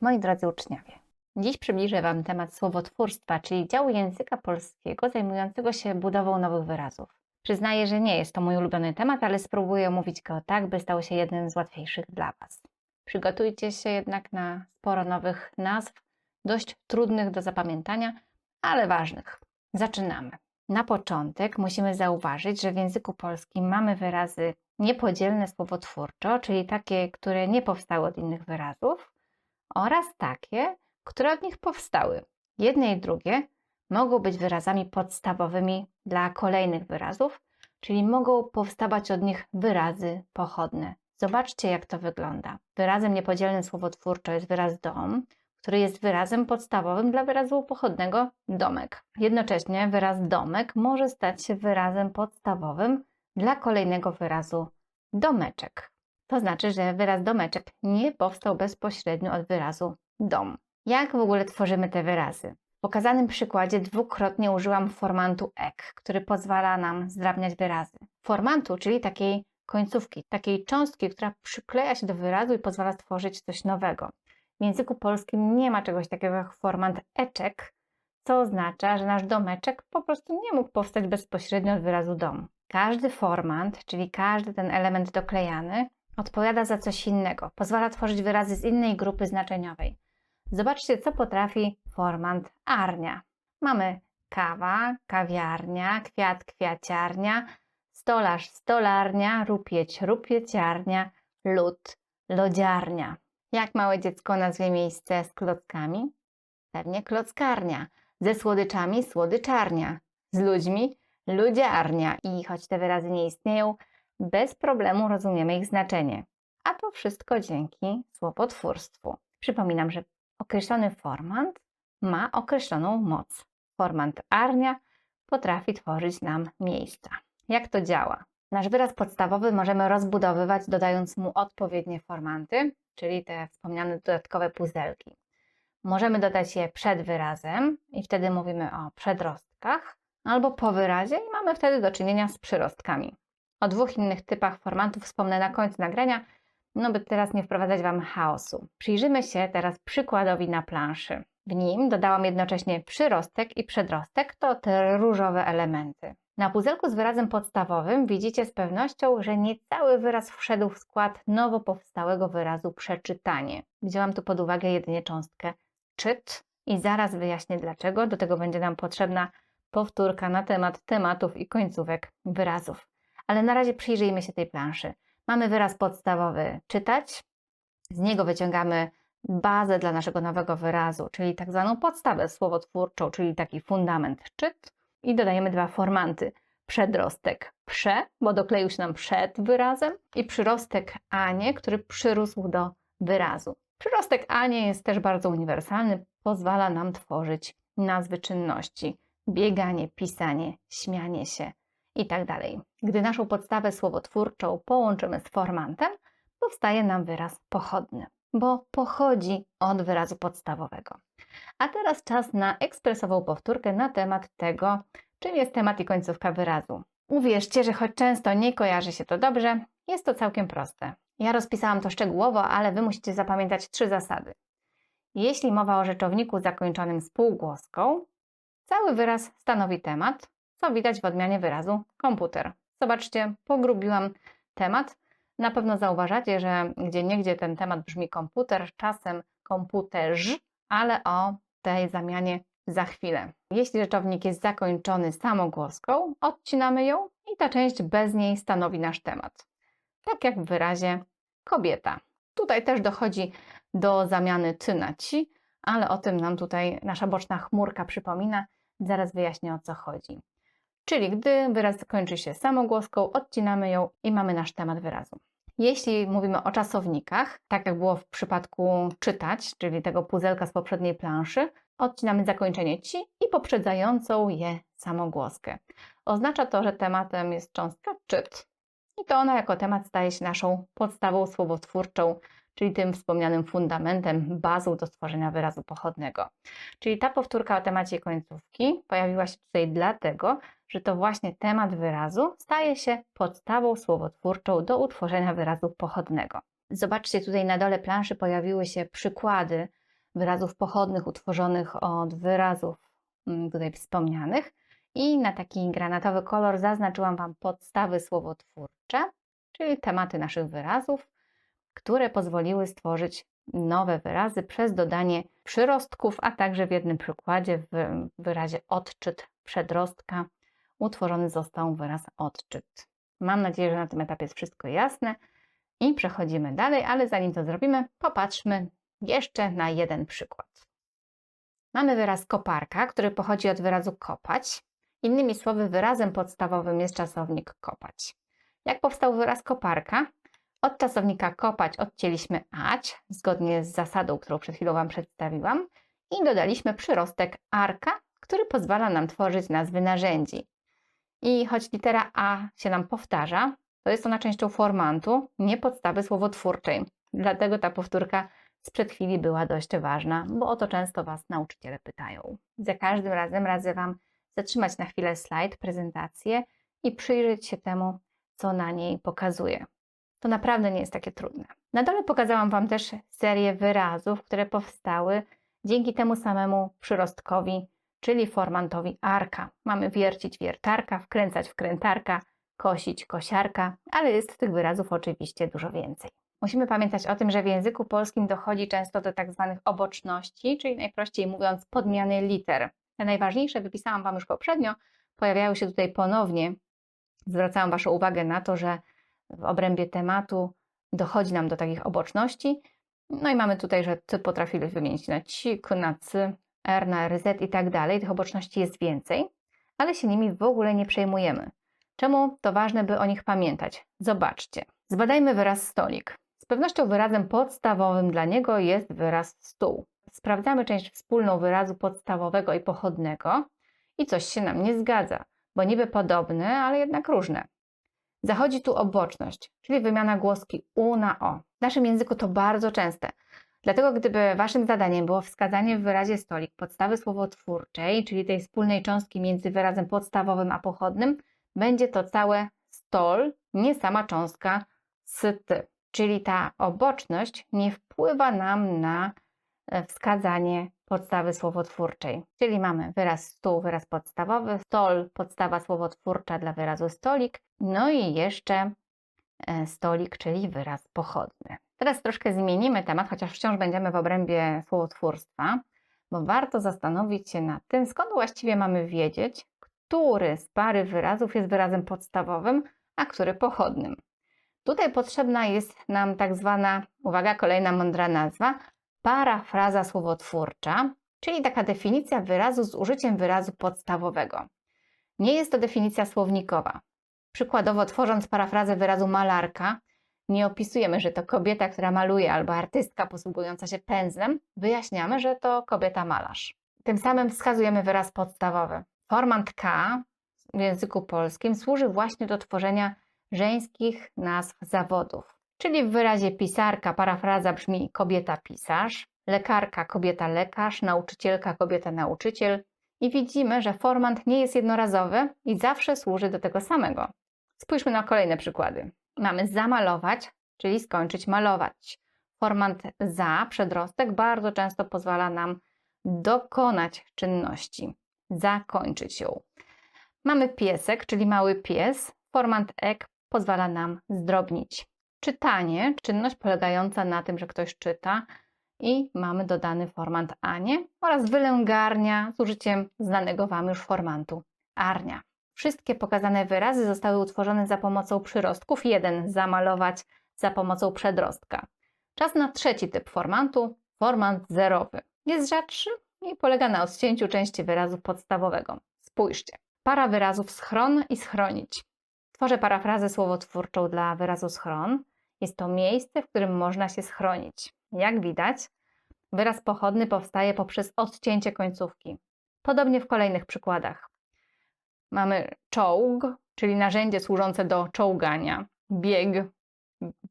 Moi drodzy uczniowie, dziś przybliżę Wam temat słowotwórstwa, czyli działu języka polskiego zajmującego się budową nowych wyrazów. Przyznaję, że nie jest to mój ulubiony temat, ale spróbuję omówić go tak, by stał się jednym z łatwiejszych dla Was. Przygotujcie się jednak na sporo nowych nazw, dość trudnych do zapamiętania, ale ważnych. Zaczynamy. Na początek musimy zauważyć, że w języku polskim mamy wyrazy niepodzielne słowotwórczo, czyli takie, które nie powstały od innych wyrazów, oraz takie, które od nich powstały. Jedne i drugie mogą być wyrazami podstawowymi dla kolejnych wyrazów, czyli mogą powstawać od nich wyrazy pochodne. Zobaczcie, jak to wygląda. Wyrazem niepodzielnym słowotwórczo jest wyraz dom, który jest wyrazem podstawowym dla wyrazu pochodnego domek. Jednocześnie wyraz domek może stać się wyrazem podstawowym dla kolejnego wyrazu domeczek. To znaczy, że wyraz domeczek nie powstał bezpośrednio od wyrazu dom. Jak w ogóle tworzymy te wyrazy? W pokazanym przykładzie dwukrotnie użyłam formantu ek, który pozwala nam zdrabniać wyrazy. Formantu, czyli takiej końcówki, takiej cząstki, która przykleja się do wyrazu i pozwala stworzyć coś nowego. W języku polskim nie ma czegoś takiego jak formant eczek, co oznacza, że nasz domeczek po prostu nie mógł powstać bezpośrednio od wyrazu dom. Każdy formant, czyli każdy ten element doklejany, odpowiada za coś innego, pozwala tworzyć wyrazy z innej grupy znaczeniowej. Zobaczcie, co potrafi formant arnia. Mamy kawa, kawiarnia, kwiat, kwiaciarnia, stolarz, stolarnia, rupieć, rupieciarnia, lód, lodziarnia. Jak małe dziecko nazwie miejsce z klockami? Pewnie klockarnia. Ze słodyczami słodyczarnia. Z ludźmi ludziarnia. I choć te wyrazy nie istnieją, bez problemu rozumiemy ich znaczenie. A to wszystko dzięki słowotwórstwu. Przypominam, że określony formant ma określoną moc. Formant arnia potrafi tworzyć nam miejsca. Jak to działa? Nasz wyraz podstawowy możemy rozbudowywać, dodając mu odpowiednie formanty, czyli te wspomniane dodatkowe puzelki. Możemy dodać je przed wyrazem i wtedy mówimy o przedrostkach, albo po wyrazie i mamy wtedy do czynienia z przyrostkami. O dwóch innych typach formantów wspomnę na końcu nagrania, no by teraz nie wprowadzać Wam chaosu. Przyjrzymy się teraz przykładowi na planszy. W nim dodałam jednocześnie przyrostek i przedrostek, to te różowe elementy. Na puzelku z wyrazem podstawowym widzicie z pewnością, że nie cały wyraz wszedł w skład nowo powstałego wyrazu przeczytanie. Wzięłam tu pod uwagę jedynie cząstkę czyt i zaraz wyjaśnię dlaczego. Do tego będzie nam potrzebna powtórka na temat tematów i końcówek wyrazów. Ale na razie przyjrzyjmy się tej planszy. Mamy wyraz podstawowy czytać, z niego wyciągamy bazę dla naszego nowego wyrazu, czyli tak zwaną podstawę słowotwórczą, czyli taki fundament czyt i dodajemy dwa formanty. Przedrostek prze, bo dokleił się nam przed wyrazem i przyrostek anie, który przyrósł do wyrazu. Przyrostek anie jest też bardzo uniwersalny, pozwala nam tworzyć nazwy czynności. Bieganie, pisanie, śmianie się i tak dalej. Gdy naszą podstawę słowotwórczą połączymy z formantem, powstaje nam wyraz pochodny, bo pochodzi od wyrazu podstawowego. A teraz czas na ekspresową powtórkę na temat tego, czym jest temat i końcówka wyrazu. Uwierzcie, że choć często nie kojarzy się to dobrze, jest to całkiem proste. Ja rozpisałam to szczegółowo, ale Wy musicie zapamiętać trzy zasady. Jeśli mowa o rzeczowniku zakończonym spółgłoską, cały wyraz stanowi temat, co widać w odmianie wyrazu komputer. Zobaczcie, pogrubiłam temat. Na pewno zauważacie, że gdzie niegdzie ten temat brzmi komputer, czasem komputerz, ale o tej zamianie za chwilę. Jeśli rzeczownik jest zakończony samogłoską, odcinamy ją i ta część bez niej stanowi nasz temat. Tak jak w wyrazie kobieta. Tutaj też dochodzi do zamiany ty na ci, ale o tym nam tutaj nasza boczna chmurka przypomina. Zaraz wyjaśnię o co chodzi. Czyli gdy wyraz kończy się samogłoską, odcinamy ją i mamy nasz temat wyrazu. Jeśli mówimy o czasownikach, tak jak było w przypadku czytać, czyli tego puzelka z poprzedniej planszy, odcinamy zakończenie ci i poprzedzającą je samogłoskę. Oznacza to, że tematem jest cząstka czyt i to ona jako temat staje się naszą podstawą słowotwórczą, czyli tym wspomnianym fundamentem, bazą do stworzenia wyrazu pochodnego. Czyli ta powtórka o temacie końcówki pojawiła się tutaj dlatego, że to właśnie temat wyrazu staje się podstawą słowotwórczą do utworzenia wyrazu pochodnego. Zobaczcie, tutaj na dole planszy pojawiły się przykłady wyrazów pochodnych utworzonych od wyrazów mm, tutaj wspomnianych. I na taki granatowy kolor zaznaczyłam Wam podstawy słowotwórcze, czyli tematy naszych wyrazów, które pozwoliły stworzyć nowe wyrazy przez dodanie przyrostków, a także w jednym przykładzie w wyrazie odczyt przedrostka utworzony został wyraz odczyt. Mam nadzieję, że na tym etapie jest wszystko jasne i przechodzimy dalej, ale zanim to zrobimy, popatrzmy jeszcze na jeden przykład. Mamy wyraz koparka, który pochodzi od wyrazu kopać. Innymi słowy, wyrazem podstawowym jest czasownik kopać. Jak powstał wyraz koparka? Od czasownika kopać odcięliśmy ać, zgodnie z zasadą, którą przed chwilą Wam przedstawiłam, i dodaliśmy przyrostek arka, który pozwala nam tworzyć nazwy narzędzi. I choć litera A się nam powtarza, to jest ona częścią formantu, nie podstawy słowotwórczej. Dlatego ta powtórka sprzed chwili była dość ważna, bo o to często Was nauczyciele pytają. Za każdym razem radzę Wam zatrzymać na chwilę slajd, prezentację i przyjrzeć się temu, co na niej pokazuję. To naprawdę nie jest takie trudne. Na dole pokazałam Wam też serię wyrazów, które powstały dzięki temu samemu przyrostkowi, czyli formantowi arka. Mamy wiercić wiertarka, wkręcać wkrętarka, kosić kosiarka, ale jest tych wyrazów oczywiście dużo więcej. Musimy pamiętać o tym, że w języku polskim dochodzi często do tak zwanych oboczności, czyli najprościej mówiąc podmiany liter. Te najważniejsze wypisałam Wam już poprzednio, pojawiały się tutaj ponownie. Zwracałam Waszą uwagę na to, że w obrębie tematu dochodzi nam do takich oboczności. No i mamy tutaj, że ty potrafili wymienić na ci, k, na cy, r na rz i tak dalej. Tych oboczności jest więcej, ale się nimi w ogóle nie przejmujemy. Czemu to ważne, by o nich pamiętać? Zobaczcie. Zbadajmy wyraz stolik. Z pewnością wyrazem podstawowym dla niego jest wyraz stół. Sprawdzamy część wspólną wyrazu podstawowego i pochodnego i coś się nam nie zgadza, bo niby podobne, ale jednak różne. Zachodzi tu oboczność, czyli wymiana głoski u na o. W naszym języku to bardzo częste. Dlatego gdyby Waszym zadaniem było wskazanie w wyrazie stolik podstawy słowotwórczej, czyli tej wspólnej cząstki między wyrazem podstawowym a pochodnym, będzie to całe stol, nie sama cząstka sty. Czyli ta oboczność nie wpływa nam na wskazanie podstawy słowotwórczej. Czyli mamy wyraz stół, wyraz podstawowy, stol, podstawa słowotwórcza dla wyrazu stolik, no i jeszcze e, stolik, czyli wyraz pochodny. Teraz troszkę zmienimy temat, chociaż wciąż będziemy w obrębie słowotwórstwa, bo warto zastanowić się nad tym, skąd właściwie mamy wiedzieć, który z pary wyrazów jest wyrazem podstawowym, a który pochodnym. Tutaj potrzebna jest nam tak zwana, uwaga, kolejna mądra nazwa, parafraza słowotwórcza, czyli taka definicja wyrazu z użyciem wyrazu podstawowego. Nie jest to definicja słownikowa. Przykładowo, tworząc parafrazę wyrazu malarka, nie opisujemy, że to kobieta, która maluje, albo artystka posługująca się pędzlem, wyjaśniamy, że to kobieta malarz. Tym samym wskazujemy wyraz podstawowy. Formant K w języku polskim służy właśnie do tworzenia żeńskich nazw zawodów. Czyli w wyrazie pisarka parafraza brzmi kobieta pisarz, lekarka kobieta lekarz, nauczycielka kobieta nauczyciel. I widzimy, że formant nie jest jednorazowy i zawsze służy do tego samego. Spójrzmy na kolejne przykłady. Mamy zamalować, czyli skończyć malować. Formant za, przedrostek, bardzo często pozwala nam dokonać czynności, zakończyć ją. Mamy piesek, czyli mały pies. Formant ek pozwala nam zdrobnić. Czytanie, czynność polegająca na tym, że ktoś czyta i mamy dodany formant anie oraz wylęgarnia z użyciem znanego Wam już formantu arnia. Wszystkie pokazane wyrazy zostały utworzone za pomocą przyrostków. Jeden zamalować za pomocą przedrostka. Czas na trzeci typ formantu, formant zerowy. Jest rzadszy i polega na odcięciu części wyrazu podstawowego. Spójrzcie. Para wyrazów schron i schronić. Tworzę parafrazę słowotwórczą dla wyrazu schron. Jest to miejsce, w którym można się schronić. Jak widać, wyraz pochodny powstaje poprzez odcięcie końcówki. Podobnie w kolejnych przykładach. Mamy czołg, czyli narzędzie służące do czołgania, bieg,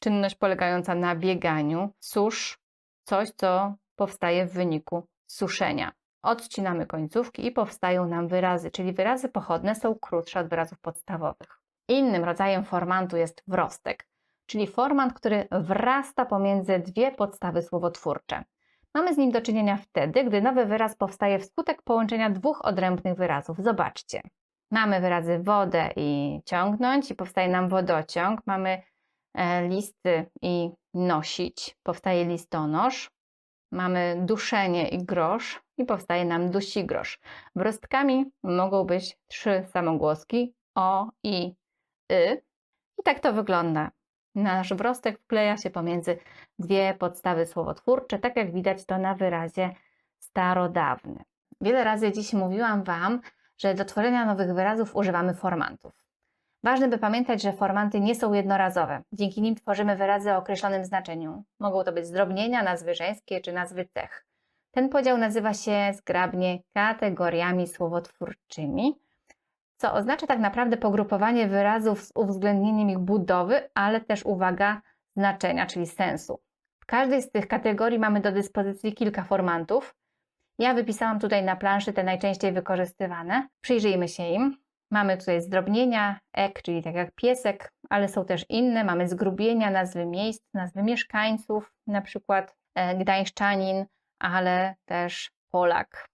czynność polegająca na bieganiu, susz, coś, co powstaje w wyniku suszenia. Odcinamy końcówki i powstają nam wyrazy, czyli wyrazy pochodne są krótsze od wyrazów podstawowych. Innym rodzajem formantu jest wrostek, czyli formant, który wrasta pomiędzy dwie podstawy słowotwórcze. Mamy z nim do czynienia wtedy, gdy nowy wyraz powstaje wskutek połączenia dwóch odrębnych wyrazów. Zobaczcie. Mamy wyrazy wodę i ciągnąć i powstaje nam wodociąg. Mamy e, listy i nosić, powstaje listonosz. Mamy duszenie i grosz i powstaje nam dusigrosz. Wrostkami mogą być trzy samogłoski o, i, y. I tak to wygląda. Nasz wrostek wkleja się pomiędzy dwie podstawy słowotwórcze, tak jak widać to na wyrazie starodawny. Wiele razy dziś mówiłam Wam, że do tworzenia nowych wyrazów używamy formantów. Ważne, by pamiętać, że formanty nie są jednorazowe. Dzięki nim tworzymy wyrazy o określonym znaczeniu. Mogą to być zdrobnienia, nazwy żeńskie czy nazwy cech. Ten podział nazywa się zgrabnie kategoriami słowotwórczymi, co oznacza tak naprawdę pogrupowanie wyrazów z uwzględnieniem ich budowy, ale też uwaga, znaczenia, czyli sensu. W każdej z tych kategorii mamy do dyspozycji kilka formantów. Ja wypisałam tutaj na planszy te najczęściej wykorzystywane. Przyjrzyjmy się im. Mamy tutaj zdrobnienia, ek, czyli tak jak piesek, ale są też inne. Mamy zgrubienia, nazwy miejsc, nazwy mieszkańców, na przykład e, gdańszczanin, ale też Polak.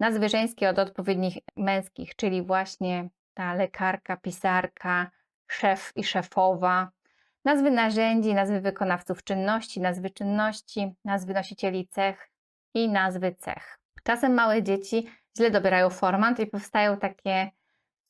Nazwy żeńskie od odpowiednich męskich, czyli właśnie ta lekarka, pisarka, szef i szefowa. Nazwy narzędzi, nazwy wykonawców czynności, nazwy czynności, nazwy nosicieli cech i nazwy cech. Czasem małe dzieci źle dobierają formant i powstają takie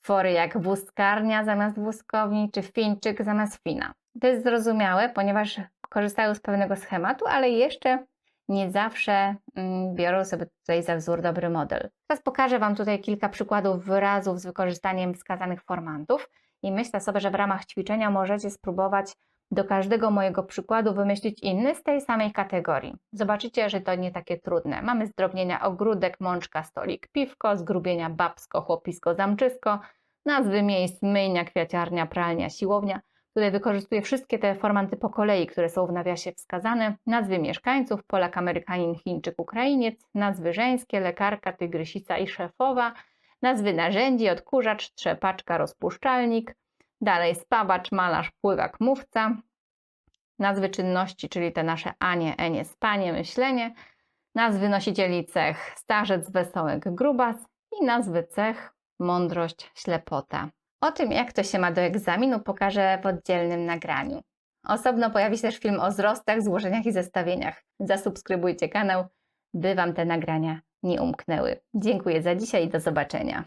twory jak wózkarnia zamiast wózkowni, czy fińczyk zamiast fina. To jest zrozumiałe, ponieważ korzystają z pewnego schematu, ale jeszcze nie zawsze mm, biorą sobie tutaj za wzór dobry model. Teraz pokażę Wam tutaj kilka przykładów wyrazów z wykorzystaniem wskazanych formantów i myślę sobie, że w ramach ćwiczenia możecie spróbować do każdego mojego przykładu wymyślić inny z tej samej kategorii. Zobaczycie, że to nie takie trudne. Mamy zdrobnienia ogródek, mączka, stolik, piwko, zgrubienia babsko, chłopisko, zamczysko, nazwy miejsc, myjnia, kwiaciarnia, pralnia, siłownia. Tutaj wykorzystuję wszystkie te formanty po kolei, które są w nawiasie wskazane. Nazwy mieszkańców, Polak, Amerykanin, Chińczyk, Ukrainiec, nazwy żeńskie, lekarka, tygrysica i szefowa, nazwy narzędzi, odkurzacz, trzepaczka, rozpuszczalnik, dalej spawacz, malarz, pływak, mówca, nazwy czynności, czyli te nasze anie, enie, spanie, myślenie, nazwy nosicieli cech, starzec, wesołek, grubas. I nazwy cech, mądrość, ślepota. O tym, jak to się ma do egzaminu, pokażę w oddzielnym nagraniu. Osobno pojawi się też film o wzrostach, złożeniach i zestawieniach. Zasubskrybujcie kanał, by Wam te nagrania nie umknęły. Dziękuję za dzisiaj i do zobaczenia.